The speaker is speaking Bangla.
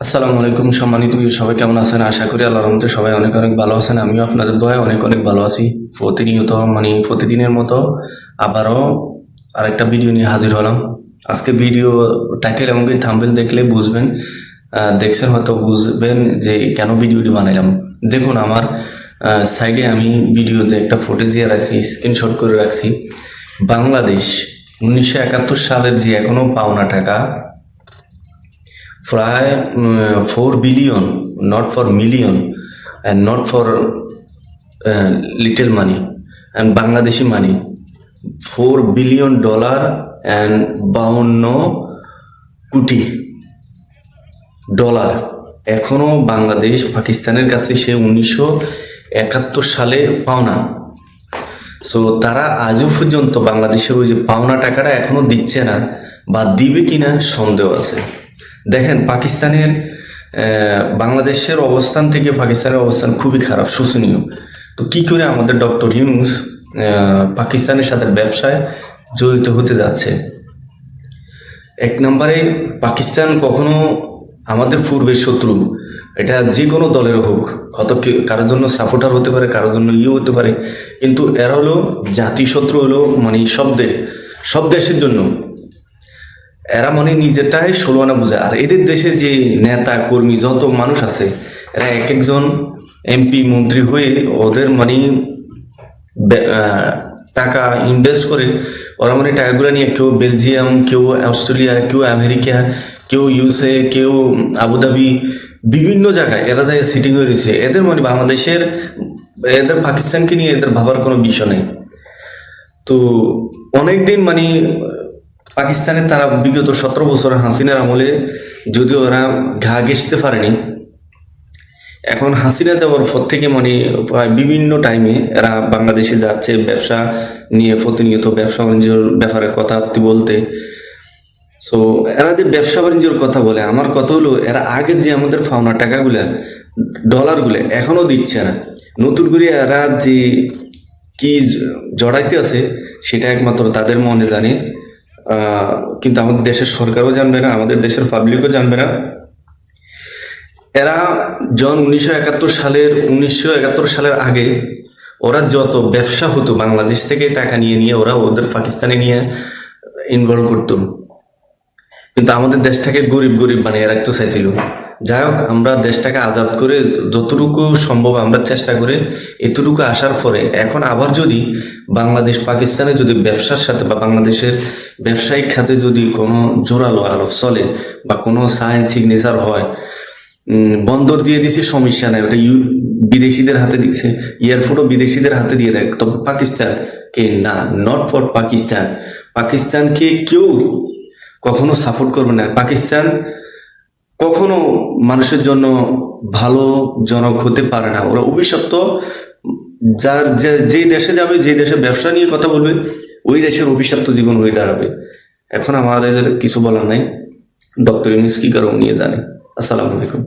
আসসালামু আলাইকুম সম্মানিত সবাই কেমন আছেন? আশা করি আল্লাহর রহমতে সবাই অনেক অনেক ভালো আছেন। আমিও আপনাদের দয়ায় অনেক অনেক ভালো আছি। প্রতিনিয়ত মানে প্রতিদিনের মতো আবারও আরেকটা ভিডিও নিয়ে হাজির হলাম। আজকে ভিডিও টাইটেল এমনকি থাম্বেল দেখলে বুঝবেন দেখছেন হয়তো বুঝবেন যে কেন ভিডিওটি বানাইলাম। দেখুন, আমার সাইডে আমি ভিডিওতে একটা ফুটেজ দিয়ে রাখছি স্ক্রিনশট করে রাখছি। বাংলাদেশ উনিশশো একাত্তর সালের যে এখনও পাওনা টাকা প্রায় four billion not for million and not for little money and Bangladeshi money four billion dollar and বাউন্ন কোটি ডলার এখনও বাংলাদেশ পাকিস্তানের কাছে সে উনিশশো একাত্তর সালে পাওনা। সো তারা আজও পর্যন্ত বাংলাদেশের ওই যে পাওনা টাকাটা এখনও দিচ্ছে না, বা দিবে কিনা সন্দেহ আছে। দেখেন, পাকিস্তানের বাংলাদেশের অবস্থান থেকে পাকিস্তানের অবস্থান খুবই খারাপ শোচনীয় তো কি করে আমাদের ডক্টর ইউনুস পাকিস্তানের সাথে ব্যবসায় জড়িত হতে যাচ্ছে? এক নম্বরে, পাকিস্তান কখনো আমাদের পূর্বের শত্রু। এটা যে কোনো দলের হোক, হয়তো কারোর জন্য সাপোর্টার হতে পারে, কারোর জন্য ইয়ে হতে পারে। কিন্তু এরা হলো জাতি শত্রু হলো মানে সব দেশ সব দেশের জন্য। এরা মানে নিজেরটাই ষোলো আনা বোঝায় আর এদের দেশে যে নেতা, কর্মী যত মানুষ আছে, এরা এক একজন এমপি মন্ত্রী হয়ে ওদের মানে টাকা ইনভেস্ট করে, ওরা মানে টাকাগুলো নিয়ে কেউ বেলজিয়াম, কেউ অস্ট্রেলিয়া, কেউ আমেরিকা, কেউ ইউএসএ কেউ আবুধাবি, বিভিন্ন জায়গায় এরা যায় সিটিং হয়ে রয়েছে। এদের মানে বাংলাদেশের, এদের পাকিস্তানকে নিয়ে এদের ভাবার কোনো বিষয় নেই। তো অনেকদিন মানে পাকিস্তানে তারা বিগত সতেরো বছর হাসিনার আমলে যদিও ওরা ঘা ঘেসতে পারেনি, এখন হাসিনা যাওয়ার পর থেকে মানে প্রায় বিভিন্ন টাইমে এরা বাংলাদেশে যাচ্ছে, ব্যবসা নিয়ে প্রতিনিয়ত ব্যবসা বাণিজ্যর ব্যাপারে কথা বলতে। সো এরা যে ব্যবসা বাণিজ্যর কথা বলে, আমার কথা হলো এরা আগের যে আমাদের ফাওনা টাকাগুলা ডলারগুলো এখনও দিচ্ছে না। নতুন করে এরা যে কি জড়াইতে আছে, সেটা একমাত্র তাদের মনে জানে। কিন্তু আমাদের দেশের সরকারও জানবে না, আমাদের দেশের পাবলিকও জানবে না। এরা জন উনিশশো একাত্তর সালের, উনিশশো একাত্তর সালের আগে ওরা যত ব্যবসা হতো বাংলাদেশ থেকে টাকা নিয়ে নিয়ে ওরা ওদের পাকিস্তানে নিয়ে ইনভলভ করতো। কিন্তু আমাদের দেশটাকে গরিব গরিব বানিয়ে রাখতে চাইছিল। যাই হোক, আমরা দেশটাকে আজাদ করে যতটুকু সম্ভব আমরা চেষ্টা করে, এতটুকু আসার পরে এখন আবার যদি বাংলাদেশ পাকিস্তানে যদি ব্যবসার সাথে বা বাংলাদেশের ব্যবসায়িক খাতে যদি কোনো জোরালো আরব চলে বা কোনো সায়েন্স সিগনেচার হয় বন্দর দিয়ে দিছে সমস্যা নাই ওটা বিদেশিদের হাতে দিচ্ছে এয়ারপোর্টও বিদেশিদের হাতে দিয়ে দেয়, তবে পাকিস্তান কে না নট ফর পাকিস্তান। পাকিস্তানকে কেউ কখনো সাপোর্ট করবে না। পাকিস্তান কখনো মানুষের জন্য ভালো জনক হতে পারে না। ওরা অভিশপ্ত। যার যে- দেশে যাবে, যে দেশে ব্যবসা নিয়ে কথা বলবে, ওই দেশের অভিশপ্ত জীবন হয়ে দাঁড়াবে। এখন আমাদের কিছু বলার নাই। ডক্টর ইউনিস কি কারণ নিয়ে জানে? আসসালামু আলাইকুম।